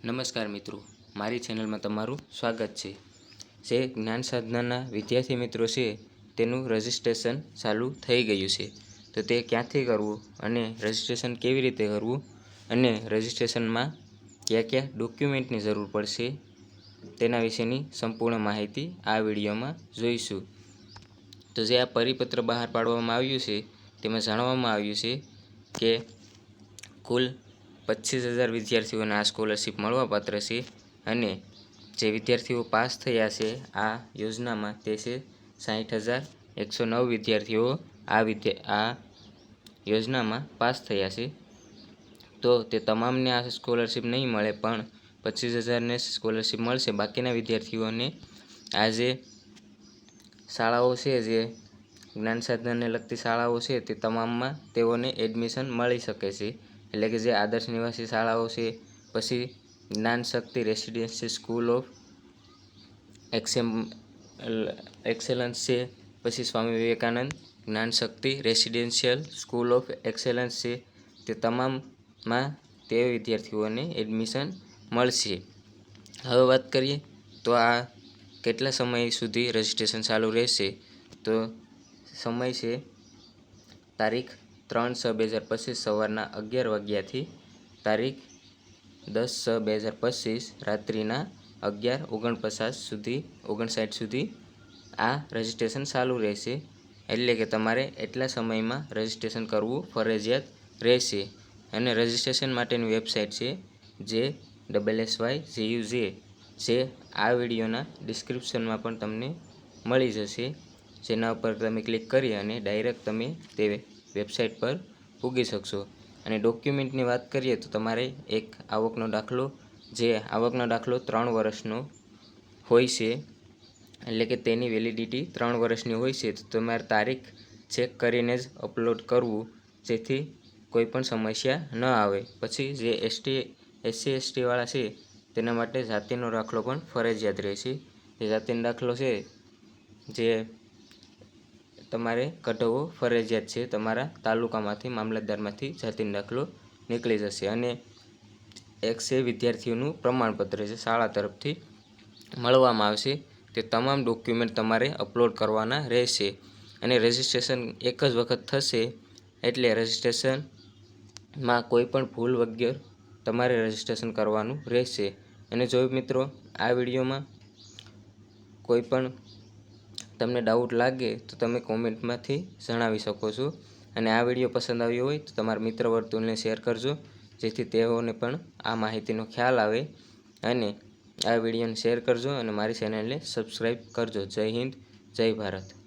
નમસ્કાર મિત્રો, મારી ચેનલમાં તમારું સ્વાગત છે. જે જ્ઞાન સાધનાના વિદ્યાર્થી મિત્રો છે, તેનું રજિસ્ટ્રેશન ચાલુ થઈ ગયું છે. તો તે ક્યાંથી કરવું અને રજિસ્ટ્રેશન કેવી રીતે કરવું અને રજિસ્ટ્રેશનમાં કયા કયા ડોક્યુમેન્ટની જરૂર પડશે, તેના વિશેની સંપૂર્ણ માહિતી આ વિડીયોમાં જોઈશું. તો જે આ પરિપત્ર બહાર પાડવામાં આવ્યું છે, તેમાં જાણવામાં આવ્યું છે કે કુલ પચીસ હજાર વિદ્યાર્થીઓને આ સ્કોલરશિપ મળવાપાત્ર છે અને જે વિદ્યાર્થીઓ પાસ થયા છે આ યોજનામાં તે છે સાહીઠ હજાર એકસો નવ વિદ્યાર્થીઓ આ વિદ્યા, આ યોજનામાં પાસ થયા છે. તો તે તમામને આ સ્કોલરશીપ નહીં મળે પણ પચીસ હજારને સ્કોલરશીપ મળશે. બાકીના વિદ્યાર્થીઓને આ જે શાળાઓ છે, જે જ્ઞાન સાધનને લગતી શાળાઓ છે તે તમામમાં તેઓને એડમિશન મળી શકે છે. એટલે કે જે આદર્શ નિવાસી શાળાઓ છે, પછી Gyan Shakti residency school of exam excellence છે, પછી Swami Vivekananda Gyan Shakti residential school of excellence છે, તે તમામમાં તે વિદ્યાર્થીઓને એડમિશન મળશે. હવે વાત કરીએ તો આ કેટલા સમય સુધી રજિસ્ટ્રેશન ચાલુ રહેશે? તો સમય છે તારીખ ત્રણ છ બે હજાર પચીસ સવારના અગિયાર વાગ્યાથી તારીખ દસ છ બે હજાર પચીસ રાત્રિના અગિયાર ઓગણપચાસ સુધી, ઓગણસાઠ સુધી આ રજિસ્ટ્રેશન ચાલુ રહેશે. એટલે કે તમારે એટલા સમયમાં રજિસ્ટ્રેશન કરવું ફરજિયાત રહેશે. અને રજિસ્ટ્રેશન માટેની વેબસાઇટ છે જે ડબલ એસ વાય જીયુ જે જે આ વિડીયોના ડિસ્ક્રિપ્શનમાં પણ તમને મળી જશે. જેના ઉપર તમે ક્લિક કરી અને ડાયરેક્ટ તમે તે વેબસાઇટ પર પૂગી શકશો. અને ડોક્યુમેન્ટની વાત કરીએ તો તમારે એક આવકનો દાખલો, જે આવકનો દાખલો ત્રણ વર્ષનો હોય છે, એટલે કે તેની વેલિડિટી ત્રણ વર્ષની હોય છે, તો તમારે તારીખ ચેક કરીને જ અપલોડ કરવું, જેથી કોઈ પણ સમસ્યા ન આવે. પછી જે એસટી એસસી એસટીવાળા છે, તેના માટે જાતિનો દાખલો પણ ફરજિયાત રહેશે. જે જાતિનો દાખલો છે, જે તમારે કઢાવવો ફરજિયાત છે. તમારા તાલુકામાંથી, મામલતદારમાંથી જાતિનો દાખલો નીકળી જશે અને એક છે વિદ્યાર્થીઓનું પ્રમાણપત્ર છે શાળા તરફથી મળવામાં આવશે. તે તમામ ડોક્યુમેન્ટ તમારે અપલોડ કરવાના રહેશે અને રજિસ્ટ્રેશન એક જ વખત થશે એટલે રજિસ્ટ્રેશનમાં કોઈ પણ ભૂલ વગર તમારે રજિસ્ટ્રેશન કરવાનું રહેશે. અને જો મિત્રો, આ વિડીયોમાં કોઈ પણ તમને ડાઉટ લાગે તો તમે કોમેન્ટમાંથી જણાવી શકો છો. અને આ વીડિયો પસંદ આવ્યો હોય તો તમારા મિત્ર વર્તુળને શેર કરજો, જેથી તેઓને પણ આ માહિતીનો ખ્યાલ આવે. અને આ વિડીયોને શેર કરજો અને મારી ચેનલને સબસ્ક્રાઈબ કરજો. જય હિન્દ, જય ભારત.